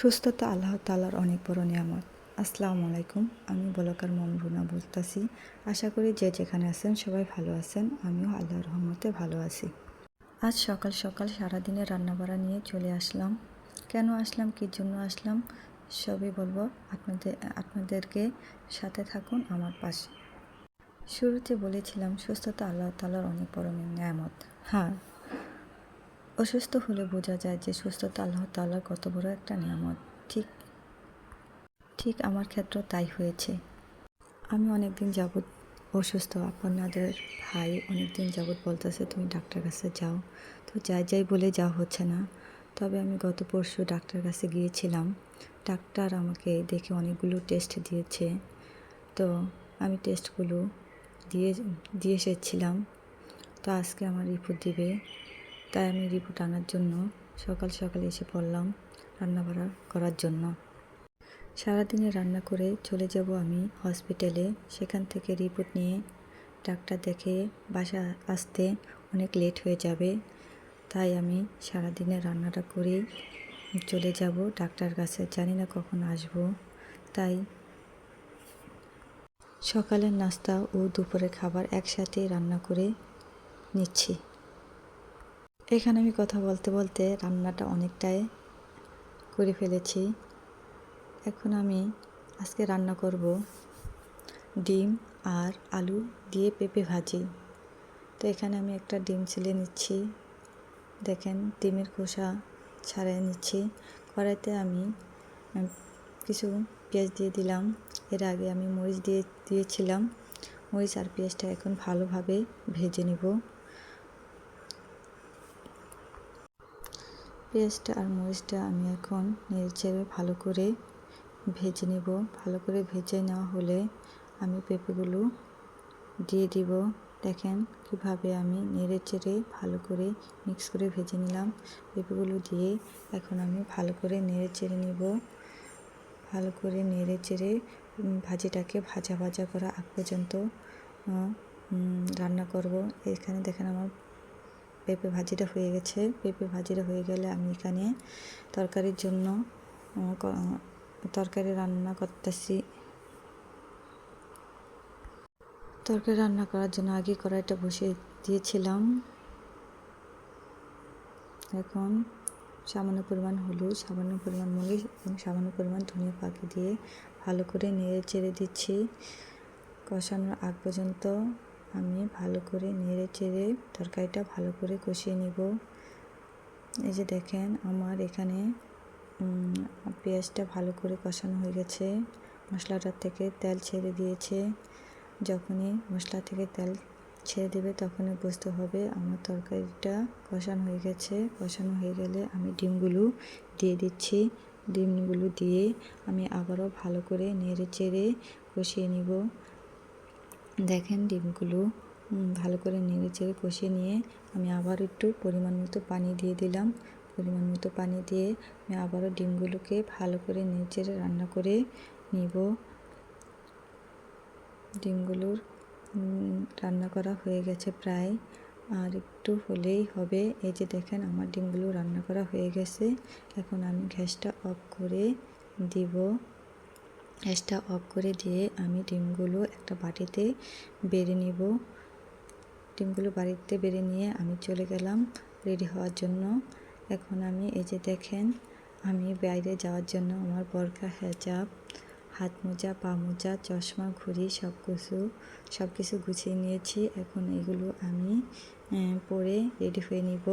সুস্থতা আল্লাহ তালার অনেক বড় নিয়ামত। আসসালামু আলাইকুম, আমি বলকার মমরুনা বলতাছি। আশা করি যে যেখানে আছেন সবাই ভালো আছেন, আমিও আল্লাহর রহমতে ভালো আছি। আজ সকাল সকাল সারাদিনের রান্নাবাড়া নিয়ে চলে আসলাম। কেন আসলাম, কী জন্য আসলাম, সবই বলব আপনাদের, আপনাদেরকে সাথে থাকুন আমার পাশে। শুরুতে বলেছিলাম, সুস্থতা আল্লাহ তালার অনেক বড় নিয়ামত। হ্যাঁ অসুস্থ হলে বোঝা যায় যে সুস্থতা আল্লাহ তাআলার কত বড় একটা নিয়ামত। ঠিক ঠিক আমার ক্ষেত্রেও তাই হয়েছে। আমি অনেক দিন যাবৎ অসুস্থ। আপনাদের ভাই অনেক দিন যাবৎ বলতেছে, তুমি ডাক্তার কাছে যাও। তো যাই যাই বলে যাওয়া হচ্ছে না। তবে আমি গত পরশু ডাক্তার কাছে গিয়েছিলাম। ডাক্তার আমাকে দেখে অনেকগুলো টেস্ট দিয়েছে। তো আমি টেস্টগুলো দিয়ে দিয়ে এসেছিলাম। তো আজকে আমার রিপোর্ট দিবে। তাই আমি রিপোর্ট আনার জন্য সকাল সকাল এসে পড়লাম রান্না রান্নাবাড়া করার জন্য। সারাদিনে রান্না করে চলে যাব আমি হসপিটালে। সেখান থেকে রিপোর্ট নিয়ে ডাক্তার দেখে বাসা আসতে অনেক লেট হয়ে যাবে। তাই আমি সারাদিনে রান্নাটা করে চলে যাব ডাক্তার কাছে। জানি না কখন আসব। তাই সকালের নাস্তা ও দুপুরের খাবার একসাথে রান্না করে নিচ্ছি। এখানে আমি কথা বলতে বলতে রান্নাটা অনেকটাই করে ফেলেছি। এখন আমি আজকে রান্না করব ডিম আর আলু দিয়ে পেঁপে ভাজি। তো এখানে আমি একটা ডিম ছিলে নিচ্ছি। দেখেন ডিমের খোসা ছাড়িয়ে নিচ্ছি। কড়াইতে আমি কিছু পেঁয়াজ দিয়ে দিলাম। এর আগে আমি মরিচ দিয়ে দিয়েছিলাম। মরিচ আর পেঁয়াজটা এখন ভালোভাবে ভেজে নিব। পেঁয়াজটা আর মরিচটা আমি এখন নেড়ে ভালো করে ভেজে নেব। ভালো করে ভেজে নেওয়া হলে আমি পেঁপেগুলো দিয়ে দিব। দেখেন কীভাবে আমি নেড়ে চেড়ে ভালো করে মিক্স করে ভেজে নিলাম। পেঁপেগুলো দিয়ে এখন আমি ভালো করে নেড়ে চেড়ে নিব। ভালো করে নেড়ে চেড়ে ভাজিটাকে ভাজা ভাজা করা আগ পর্যন্ত রান্না করব। এখানে দেখেন আমার পেঁপে ভাজিটা হয়ে গেছে। পেঁপে ভাজিটা হয়ে গেলে আমি এখানে তরকারির জন্য তরকারি রান্না করতেছি। তরকারি রান্না করার জন্য আগে কড়াইটা বসিয়ে দিয়েছিলাম। এখন সামান্য পরিমাণ হলুদ, সামান্য পরিমাণ মরিচ এবং সামান্য পরিমাণ ধনিয়া পাখি দিয়ে ভালো করে নেড়ে চেড়ে দিচ্ছি। কষানোর আগ পর্যন্ত আমি ভালো করে নেড়ে চেড়ে তরকারিটা ভালো করে কষিয়ে নিব। এই যে দেখেন আমার এখানে পেঁয়াজটা ভালো করে কষানো হয়ে গেছে। মশলাটার থেকে তেল ছেড়ে দিয়েছে। যখনই মশলা থেকে তেল ছেড়ে দেবে তখনই বুঝতে হবে। আমার তরকারিটা কষানো হয়ে গেছে। কষানো হয়ে গেলে আমি ডিমগুলো দিয়ে দিচ্ছি। ডিমগুলো দিয়ে আমি আবারও ভালো করে নেড়ে চেড়ে কষিয়ে নিব। দেখেন ডিমগুলো ভালো করে নেড়ে চেড়ে কষিয়ে নিয়ে আমি আবার একটু পরিমাণ মতো পানি দিয়ে দিলাম। পরিমাণ মতো পানি দিয়ে আমি আবারও ডিমগুলোকে ভালো করে নেড়ে চেড়ে রান্না করে নিব। ডিমগুলোর রান্না করা হয়ে গেছে প্রায়। আর একটু হলেই হবে। এই যে দেখেন আমার ডিমগুলো রান্না করা হয়ে গেছে। এখন আমি গ্যাসটা অফ করে দিব। গ্যাসটা অফ করে দিয়ে আমি ডিমগুলো একটা বাটিতে বেড়ে নিব। ডিমগুলো বাড়িতে বেড়ে নিয়ে আমি চলে গেলাম রেডি হওয়ার জন্য। এখন আমি এই যে দেখেন, আমি বাইরে যাওয়ার জন্য আমার বরকা হেজাব, হাত মোজা, পা মোজা, চশমা, ঘুড়ি সব কিছু সব কিছু গুছিয়ে নিয়েছি। এখন এগুলো আমি পরে রেডি হয়ে নিব।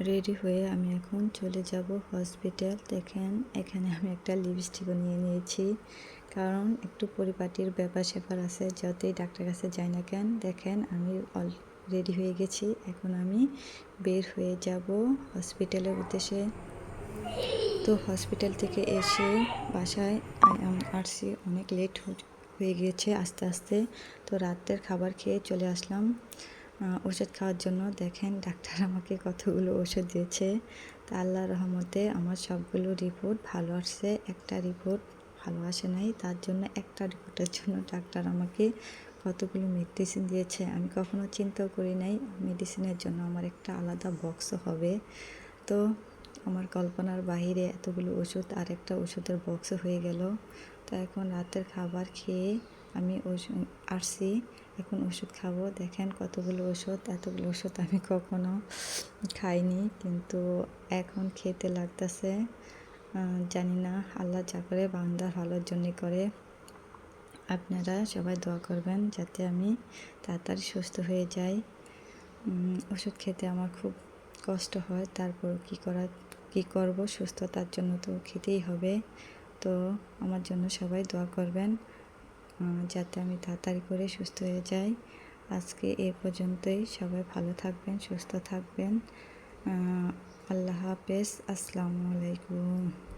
রেডি হয়ে আমি এখন চলে যাব হসপিটাল। দেখেন, এখানে আমি একটা লিপস্টিকও নিয়ে নিয়েছি। কারণ একটু পরিপাটির ব্যাপার স্যাপার আছে, যতই ডাক্তার কাছে যাই না কেন। দেখেন, আমি অল রেডি হয়ে গেছি। এখন আমি বের হয়ে যাব হসপিটালের উদ্দেশ্যে। তো হসপিটাল থেকে এসে বাসায় আসছি অনেক লেট হয়ে গিয়েছে আস্তে আস্তে। তো রাতের খাবার খেয়ে চলে আসলাম। ওষুধ খাওয়ার জন্য দেখেন ডাক্তার আমাকে কতগুলো ওষুধ দিয়েছে। তা আল্লাহ রহমতে আমার সবগুলো রিপোর্ট ভালো আসছে, একটা রিপোর্ট ভালো আসে নাই। তার জন্য একটা রিপোর্টের জন্য ডাক্তার আমাকে কতগুলো মেডিসিন দিয়েছে আমি কখনো চিন্তাও করি নাই। মেডিসিনের জন্য আমার একটা আলাদা বক্সও হবে। তো আমার কল্পনার বাহিরে এতগুলো ওষুধ আর একটা ওষুধের বক্সও হয়ে গেল। তো এখন রাতের খাবার খেয়ে আমি ওষ- আসছি, এখন ওষুধ খাব। দেখেন কতগুলো ওষুধ, এতগুলো ওষুধ আমি কখনো খাইনি, কিন্তু এখন খেতে লাগতেছে। জানি না, আল্লাহ যা করে বান্দার ভালোর জন্যে করে। আপনারা সবাই দোয়া করবেন যাতে আমি তাড়াতাড়ি সুস্থ হয়ে যাই। ওষুধ খেতে আমার খুব কষ্ট হয় তারপর কি করা, কি করব? সুস্থতার জন্য তো খেতেই হবে। তো আমার জন্য সবাই দোয়া করবেন। যাতে আমি তাড়াতাড়ি করে সুস্থ হয়ে যাই। আজকে এ পর্যন্তই। সবাই ভালো থাকবেন, সুস্থ থাকবেন। আল্লাহ হাফেজ। আসসালামু আলাইকুম।